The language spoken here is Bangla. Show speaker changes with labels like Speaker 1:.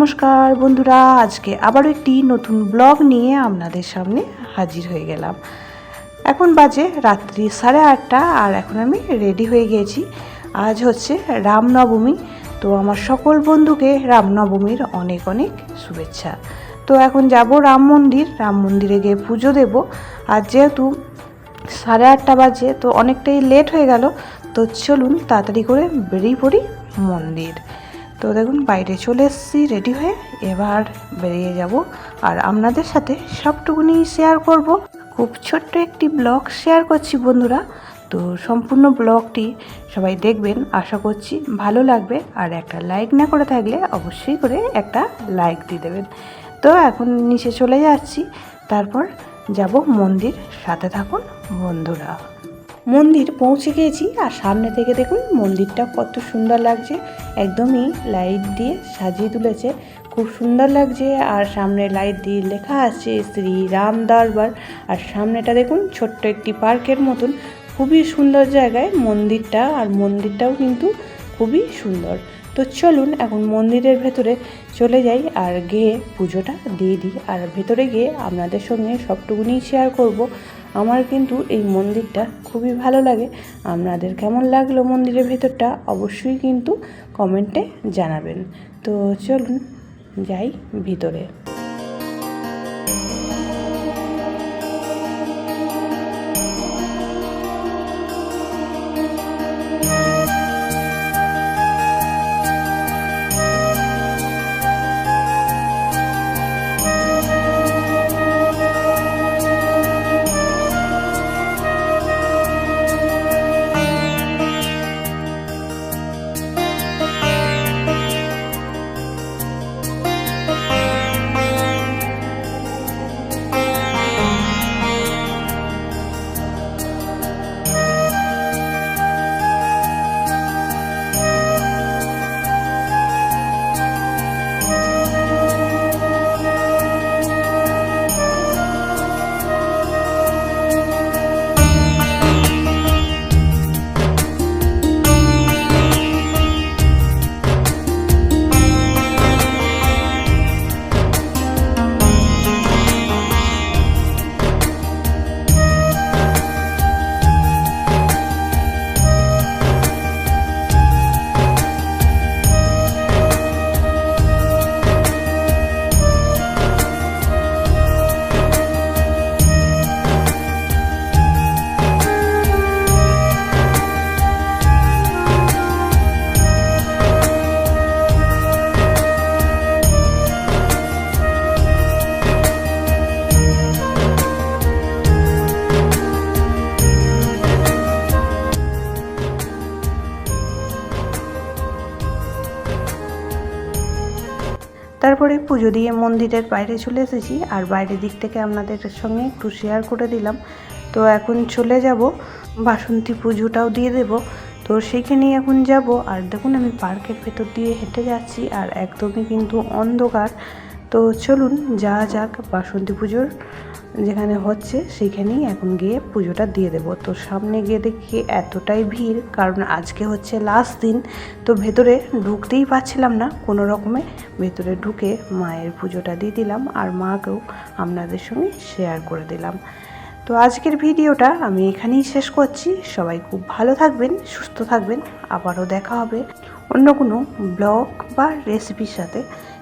Speaker 1: নমস্কার বন্ধুরা, আজকে আবারও একটি নতুন ব্লগ নিয়ে আপনাদের সামনে হাজির হয়ে গেলাম। এখন বাজে রাত্রি সাড়ে আটটা আর এখন আমি রেডি হয়ে গিয়েছি আজ হচ্ছে রামনবমী, তো আমার সকল বন্ধুকে রামনবমীর অনেক অনেক শুভেচ্ছা। তো এখন যাব রাম মন্দির, রাম মন্দিরে গিয়ে পুজো দেব। আর যেহেতু সাড়ে আটটা বাজে, তো অনেকটাই লেট হয়ে গেল, তো চলুন তাড়াতাড়ি করে বেরিয়ে পড়ি মন্দির। তো দেখুন, বাইরে চলে এসেছি রেডি হয়ে। এবার বেরিয়ে যাব। আর আপনাদের সাথে সবটুকুনি শেয়ার করব। খুব ছোট্ট একটি ব্লগ শেয়ার করছি বন্ধুরা। তো সম্পূর্ণ ব্লগটি সবাই দেখবেন, আশা করছি ভালো লাগবে। আর একটা লাইক না করে থাকলে অবশ্যই করে একটা লাইক দিয়ে দেবেন। তো এখন নিচে চলে যাচ্ছি। তারপর যাব মন্দির। সাথে থাকুন বন্ধুরা। মন্দির পৌঁছে গিয়েছি আর সামনে থেকে দেখুন মন্দিরটা কত সুন্দর লাগছে। একদমই লাইট দিয়ে সাজিয়ে তুলেছে। খুব সুন্দর লাগছে আর সামনে লাইট দিয়ে লেখা আছে শ্রী রাম দরবার। আর সামনেটা দেখুন ছোট্ট একটি পার্কের মতন। খুবই সুন্দর জায়গায় মন্দিরটা আর মন্দিরটাও কিন্তু খুবই সুন্দর। তো চলুন এখন মন্দিরের ভেতরে চলে যাই আর গিয়ে পুজোটা দিয়ে দিই। আর ভেতরে গিয়ে আপনাদের সঙ্গে সবটুকুনি শেয়ার করব। আমার কিন্তু এই মন্দিরটা খুবই ভালো লাগে। আপনাদের কেমন লাগল মন্দিরের ভেতরটা অবশ্যই কিন্তু কমেন্টে জানাবেন। তো চলুন যাই ভিতরে। তারপরে পুজো দিয়ে মন্দিরের বাইরে চলে এসেছি। আর বাইরের দিক থেকে আপনাদের সঙ্গে একটু শেয়ার করে দিলাম। তো এখন চলে যাব। বাসন্তী পুজোটাও দিয়ে দেব। তো সেখানেই এখন যাব। আর দেখুন আমি পার্কের ভেতর দিয়ে হেঁটে যাচ্ছি। আর একদমই কিন্তু অন্ধকার। তো চলুন যা যাক বাসন্তী পুজোর, যেখানে হচ্ছে সেইখানেই এখন গিয়ে পুজোটা দিয়ে দেবো। তো সামনে গিয়ে দেখি এতটাই ভিড়, কারণ আজকে হচ্ছে লাস্ট দিন, তো ভেতরে ঢুকতেই পারছিলাম না। কোনো রকমে ভেতরে ঢুকে মায়ের পুজোটা দিয়ে দিলাম আর মাকেও আপনাদের সঙ্গে শেয়ার করে দিলাম। তো আজকের ভিডিওটা আমি এখানেই শেষ করছি। সবাই খুব ভালো থাকবেন, সুস্থ থাকবেন। আবারও দেখা হবে অন্য কোনো ব্লগ বা রেসিপির সাথে।